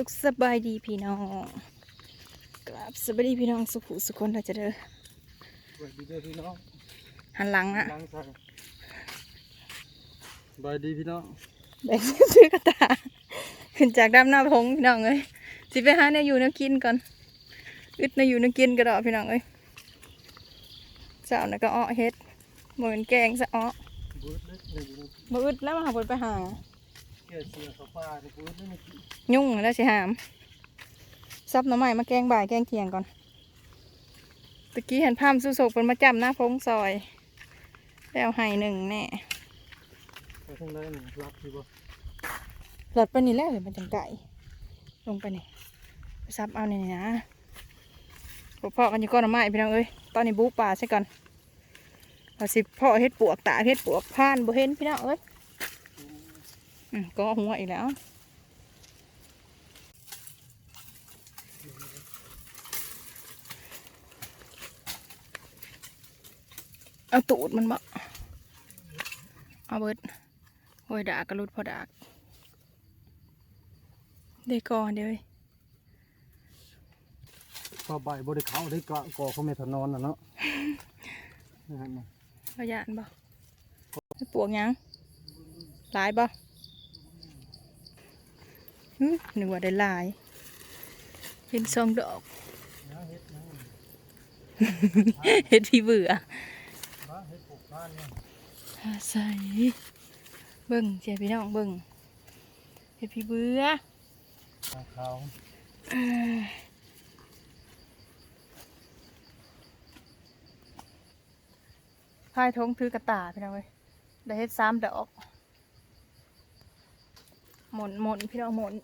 สุขสบายดีพี่น้อง กราบสบายดีพี่น้องสุขุสุขคนเราจะเด้อสวัสดีเด้อพี่น้องหันหลังอะล้างใส่สบายดีพี่น้องแบกซื้อกระตาขึ้นจากดำหน้าพงพี่น้องเอ้ยสิไปหาเนี่ยอยู่เนี่ยกินก่อนอึดเนี่ยอยู่เนี่ยกินกระดอกพี่น้องเอ้ยเจ้าน่ะก็อ้อเฮ็ดเหมือนแกงซะอ้อบูดเล็กเลยอยู่บ่อึดแล้วมาหาเพิ่นไปหาเกี่ ยเสือเขาป่าในบูดเล็กนี่ยุ่งแล้วสิหาม ซับหน่อไม้มาแกงบ่ายแกงเที่ยงก่อน ตะกี้เห็นพามสุโศกเป็นมาจำหน้าพงซอยแล้วให้หนึ่งแน่ไปทางใดหนึ่งรับที่บ่หลดไปนี่แล้วเห็นมันจังไก่ ลงไปนี่ไปซับเอานี่นะพวกพ่อกันอยู่ก้อนหน่อไม้พี่น้องเอ้ย ตอนนี้บุกป่าใช่ก่อนเอาสิพ่อเฮ็ดปวกตาเฮ็ดปวกผ่านบ่เห็นพี่น้องเอ้ยอืม ก็หัวอีกแล้วเอาตูดมันบ่เอาเบิดโอ้ยดากกระลุดพอดากได้ก่อนเดี๋ยวเว้ยต่อใบบริเขาได้เกาะก่อเขาไม่ถนอนน่ะเนาะนี่ฮะมาพยานบ่ให้ปวกหยังหลายบ่ หึนึกว่าได้หลาย เห็นสองดอกนะเฮ็ดนะเห็ดพี่เบื่อมาเฮ็ดปลูกบ้านเนี่ยอาศัยเบิ่งเสียพี่น้องเบิ่งเห็ดพี่เบื่อทางเขาเอ้ยพายทงถือกระตาพี่น้องเว้ยได้เฮ็ดสามดอก หมุนหมุนพี่น้องหมุน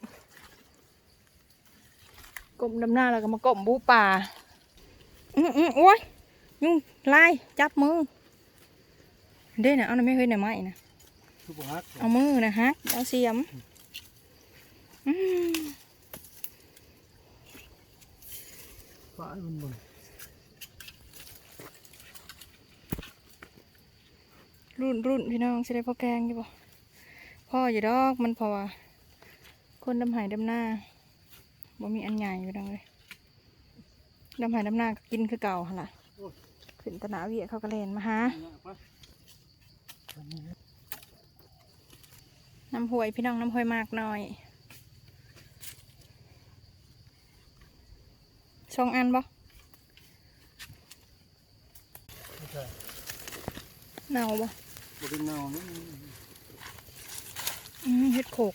กลมดำหน้าแล้วก็มากลมบูป่าอืออือโอ้ยยุ่งลายจับมือเด้น่ะเอาหน่อยไม่เคยหน่อยไม้นะคือบ่ฮักเอามือนะฮะเอาเสียมอืมฟ้ามันบ่รุ่นรุ่นพี่น้องสิได้พ่อแกงอยู่บ่ พ่ออยู่ดอกมันเพอว่าคนดำหายดำหน้าบ่มีอันใหญ่พี่น้องเลยดำหายดำหน้าก็กินคือเก่าหั่นล่ะขึ้นตะหนาเวียเขาก็เล่นมาหาเนี่ยไปอันนี้เฮ็ดน้ำห้วยพี่น้องน้ำห้วยมากหน่อยสองอันบ่ไม่ใช่เน่าบ่บ่ได้เน่านี่อืม เฮ็ดโขก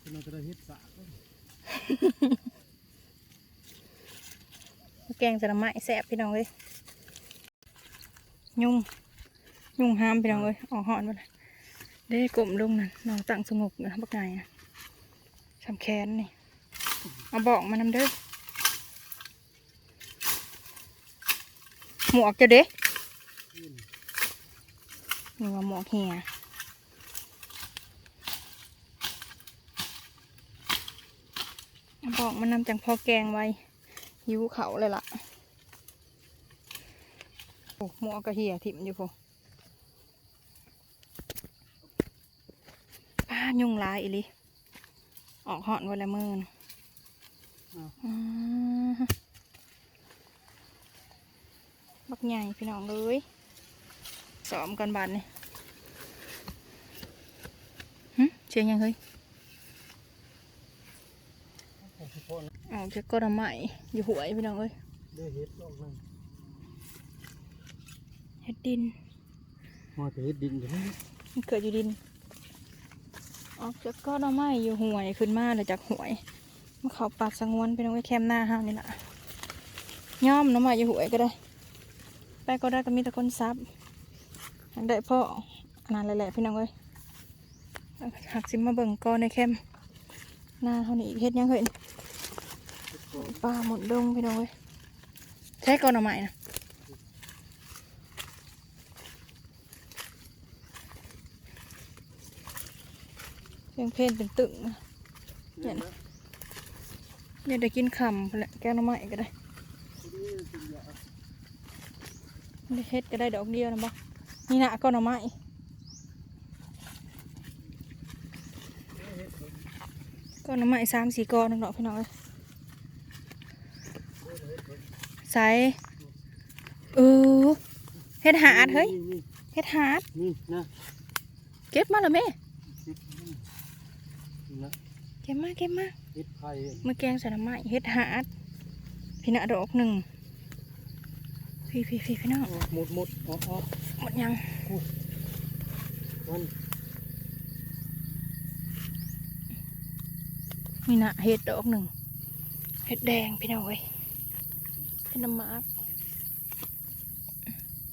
คือเราจะได้เฮ็ดสากแกงจะน้ำไม้แสบพี่น้องเลยยุ่งยุ่งห้ามพี่น้องเลยออกหอนไปเลยเด้กลมลงนั่นน้องตั้งสงบนะบักไงนะทำแค้นนี่เอาบอกมานำเด้อหมวกจะเด้ นี่ว่าหมวกเหียเอาบอกมานำจังพอแกงไว้หิวเขาเลยล่ะ โอ้หมวกกระเหียถิ่มอยู่พอป้ายุงลายอีหลิออกหอนวันละมือนอืมบักใหญ่พี่น้องเลย สอมกันบานนี่หึเชียงยังเฮ้ยผมสิพ่อนะออกจากก้อนไม้อยู่หวยพี่น้องเอ้ยได้เฮ็ดดอกนึงเฮ็ดดินมาจะเฮ็ดดินอยู่นี่มันเกิดอยู่ดินออกจากก้อนไม้อยู่ห่วยขึ้นมาเลยจากห่วยมาเขาปัดสังวนไปน้องไว้แคมหน้าห้าวนี่แหละย่อมน้ำมาอยู่ห่วยก็ได้ไปก็ได้ก็มีแต่คนซับอัน ได้พ่ออันนั้นแหละๆพี่น้องเอ้ยหักสิมาเบิ่งก้อนในแคมหน้าเท่านี้อีกเฮ็ดยังเห็นปลาหมดดงพี่น้องเอ้ยใช้ก้อนหน่อไม้นะเพียงเพนเป็นตึงนะเนี่ยนะอยากได้กินคำพุ่นแหละแก้วหน้ำไม้ก็ได้ได้เฮ็ดก็ได้ดอกเดียวนะบ่ นี่นะก้อนหน่อไม้ก้อนน้ำไม้สามสี่ก้อนนึงดอกพี่น้องเอ้ยใส่เออเฮ็ดหาดเฮ้ยเฮ็ดหาดนี่นะเก็บมาแล้วแม่เก็บมาเก็บมาคิดไผ่เมื่อแกงใส่น้ำไม้เฮ็ดหาดพี่น่ะดอกหนึ่งพี่พี่พี่พี่น้องหมดหมดอ๋ออ๋อ หมดยังมันมีน่ะเฮ็ดดอกหนึ่งเฮ็ดแดงพี่น้องเอ้ยเฮ็ดน้ำมาก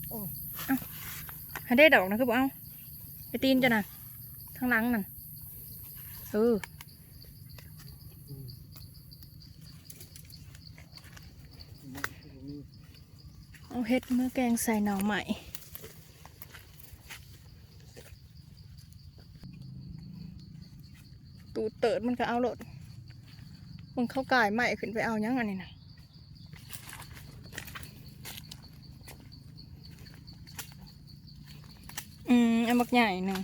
โอ้เอ้าให้ได้ดอกนะคือบ่เอาไอตีนจ้ะน่ะทางหลังนั่นเอออืมนี่เอาเฮ็ดเมื่อแกงใส่หน่อใหม่ ตูดเติดมันก็เอาโลดมึงเข้ากายใหม่ขึ้นไปเอายังอันนี้นะอืมเอามักใหญ่หนึ่ง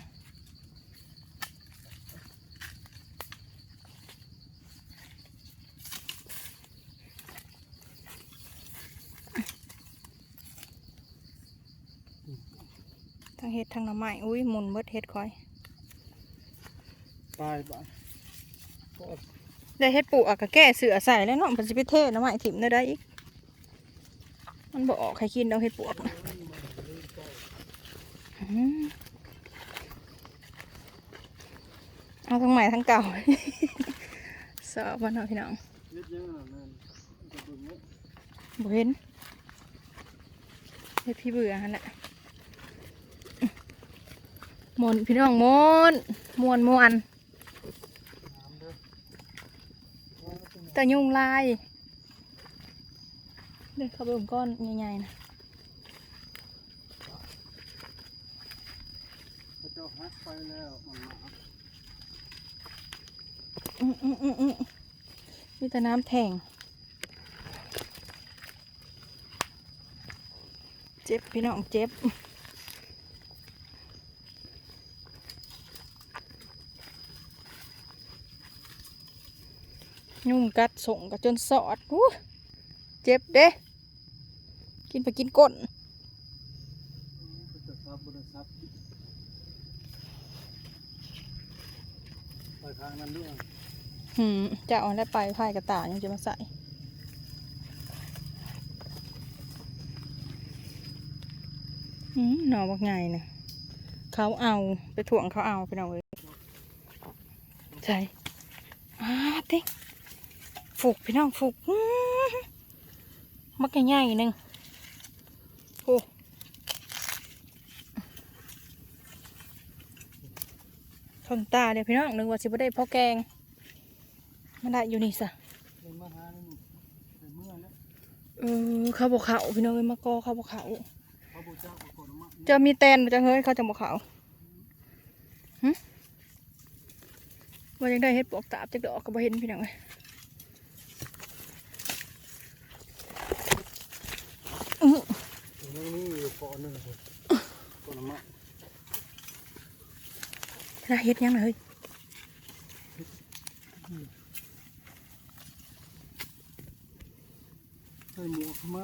ทั้งเฮ็ดทั้งหน่อไม้อุ้ยหมุนเบิดเฮ็ดคอย ตายบ้านก็ ได้เฮ็ดปลูกอะก็แก้เสือใส่แล้วเนาะมันจะไปเทศน้ำไม้ถิ่มได้ได้อีก มันบออกใครกินเอาเฮ็ดปลวกนะอืมเอาทั้งใหม่ทั้งเก่าสอบวันเนาพี่น้องเล็ดยังเป็นเนี้ยบ่เห็นเฮ็ดพี่เบื่อหั่นแหละมวนพี่น้องมวนมวนมวนน้ำเด้อ แต่ยุงลาย เด็กเข้าเบิ่มก้อนใหญ่ๆนะพระเจ้าฮักไปแล้วมันมาอืมอืมอืมอืมมีแต่น้ำแทงเจ็บพี่น้องเจ็บ ยุ่งกัดส่งกัดจนสอดอู้เจ็บเด้ กินไปกินก้นพระเจ้าทรัพย์บริษัทไปทางนั้นด้วยหืมจะเอาแล้วไปไพ่กระต่ายยังจะมาใส่อืมหนอบักไงนะเขาเอาไปถ่วงเขาเอาไปเอาเลยใช่อาติ๊ก ฝูกพี่น้องฝูกมักใหญ่ๆหนึ่งโอ้ทนตาเดี๋ยวพี่น้องนึกว่าสิบ่ได้พ่อแกงมันได้อยู่นี่สะเป็นมาวเออเขาบกเขาพี่น้องเอ้ยมากอเขาวบกเขาพระพุทธเจ้าก็ขอมาจะมีแตนมาจังเฮ้ยเขาวจะบกเขาหึว่ายังได้เฮ็ดปลอกตาบจักดอกก็บ่เห็นพี่น้องเอ้ยอื้อ ยังนี่อยู่เกาะ หนึ่งคนก่อนมาน่าเฮ็ดยังเลยใส่หมวกเข้ามา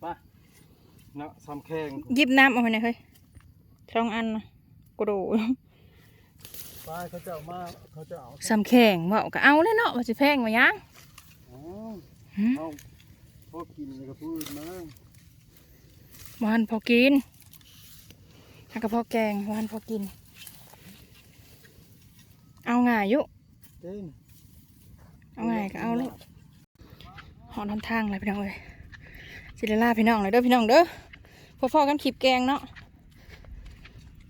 ไปนะสามแข้งหยิบน้ำเอาไปหน่อยเฮ้ยสองอันนะกระโดดไปเขาจะเอามาเขาจะเอาสำแข็งว่าก็เอาเลยเนาะว่าสิแพงมายังอ๋อหึ เอาพอกินเลยก็พูดมาวานพอกินแล้วก็พอแกงวานพอกิน เอาง่ายอยุเต้นเอาง่ายก็เอาเลยหอนทำทางเลยพี่น้องเลยสิเลล่าพี่น้องเลยเด้อพี่น้องเด้อพอฟอๆกันขีบแกงเนาะ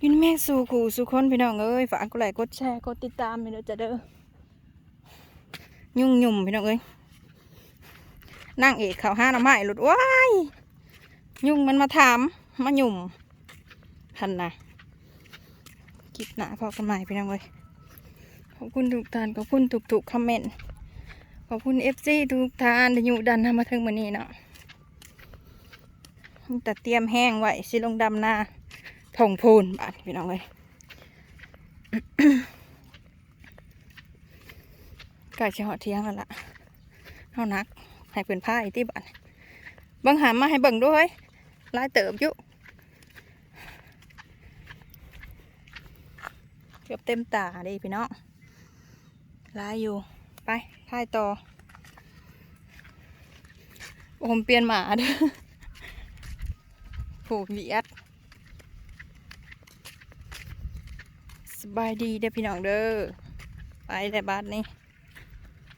อยินแม่งสู่ขู่สู่คนพี่น้องเอ้ยฝากกดไลค์กดแชร์กดติดตามไปเด้อจ้ะเด้อยุ่งยุ่มพี่น้องเอ้ย นั่งเอกเขาห้าน้าไม้หลุดว้ายยุ่งมันมาถามมาหยุ่มพันนะคลิปหนาพอกันใหม่พี่น้องเอ้ยขอบคุณทุกท่านขอบคุณทุกๆคอมเมนต์ขอบคุณเอฟซีทุกท่านที่อยู่ดันทำมาถึงวันนี้เนาะแต่เตรียมแห้งไว้สิลงดำนาทงพูนบาดพี่น้องเลยไก่จะหอเที่ยงแล้วล่ะเอานัก ให้เพื่อนผ้าอีกที่บ้านเบังหามมาให้เบิ่งด้วยลายเติบอยู่เกือบเต็มตาเดิพี่น้องลายอยู่ ไปถ่ายต่อผมเปลี่ยนหมาเด้อผูกเหยียดสบายดีเด้อพี่น้องเด้อ ไปแต่บ้านนี้